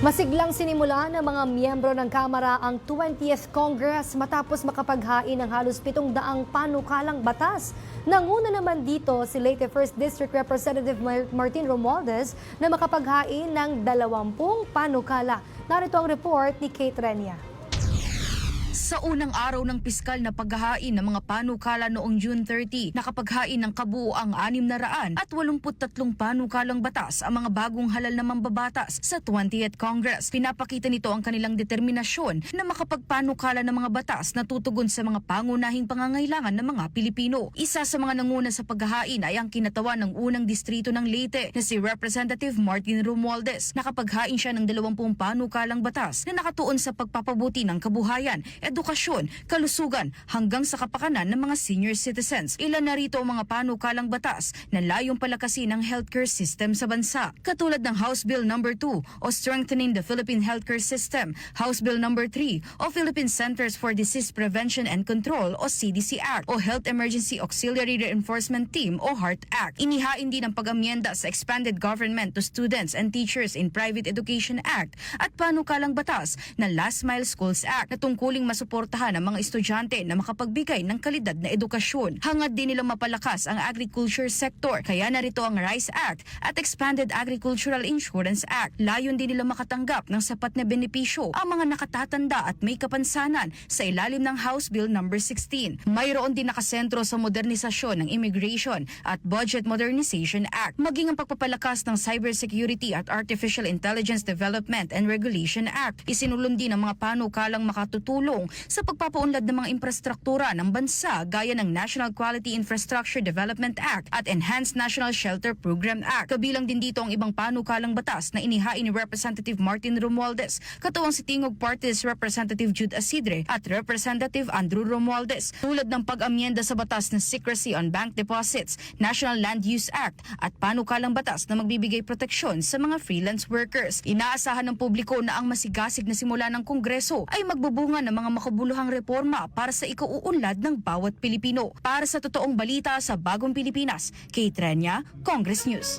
Masiglang sinimula ng mga miyembro ng Kamara ang 20th Congress matapos makapaghain ng halos pitong daang panukalang batas. Nanguna naman dito si Leyte 1st District Representative Mar- Martin Romualdez na makapaghain ng 20 panukala. Narito ang report ni Kate Renia. Sa unang araw ng piskal na paghahain ng mga panukala noong June 30, nakapaghain ng kabuoang 600 at 83 panukalang batas ang mga bagong halal na mambabatas sa 20th Congress. Pinapakita nito ang kanilang determinasyon na makapagpanukala ng mga batas na tutugon sa mga pangunahing pangangailangan ng mga Pilipino. Isa sa mga nanguna sa paghahain ay ang kinatawa ng unang distrito ng Leyte na si Representative Martin Romualdez. Nakapaghain siya ng 20 panukalang batas na nakatuon sa pagpapabuti ng kabuhayan, edukasyon, kalusugan hanggang sa kapakanan ng mga senior citizens. Ilan na rito ang mga panukalang batas na layong palakasin ang healthcare system sa bansa. Katulad ng House Bill No. 2 o Strengthening the Philippine Healthcare System, House Bill No. 3 o Philippine Centers for Disease Prevention and Control o CDC Act o Health Emergency Auxiliary Reinforcement Team o HEART Act. Inihain din ang pag-amyenda sa Expanded Government to Students and Teachers in Private Education Act at panukalang batas na Last Mile Schools Act na tungkuling masuportahan ang mga estudyante na makapagbigay ng kalidad na edukasyon. Hangad din nilang mapalakas ang agriculture sector kaya narito ang Rice Act at Expanded Agricultural Insurance Act. Layon din nila makatanggap ng sapat na benepisyo ang mga nakatatanda at may kapansanan sa ilalim ng House Bill No. 16. Mayroon din nakasentro sa modernisasyon ng Immigration at Budget Modernization Act, maging ang pagpapalakas ng Cybersecurity at Artificial Intelligence Development and Regulation Act. Isinulong din ang mga panukalang makatutulong sa pagpapaunlad ng mga infrastruktura ng bansa gaya ng National Quality Infrastructure Development Act at Enhanced National Shelter Program Act. Kabilang din dito ang ibang panukalang batas na inihain ni Representative Martin Romualdez, katuwang si Tingog Party's Representative Jude Asidre at Representative Andrew Romualdez, tulad ng pag-amyenda sa batas ng Secrecy on Bank Deposits, National Land Use Act at panukalang batas na magbibigay proteksyon sa mga freelance workers. Inaasahan ng publiko na ang masigasig na simula ng Kongreso ay magbubunga ng mga makabuluhang reforma para sa ikauunlad ng bawat Pilipino. Para sa totoong balita sa Bagong Pilipinas, Kate Renya, Congress News.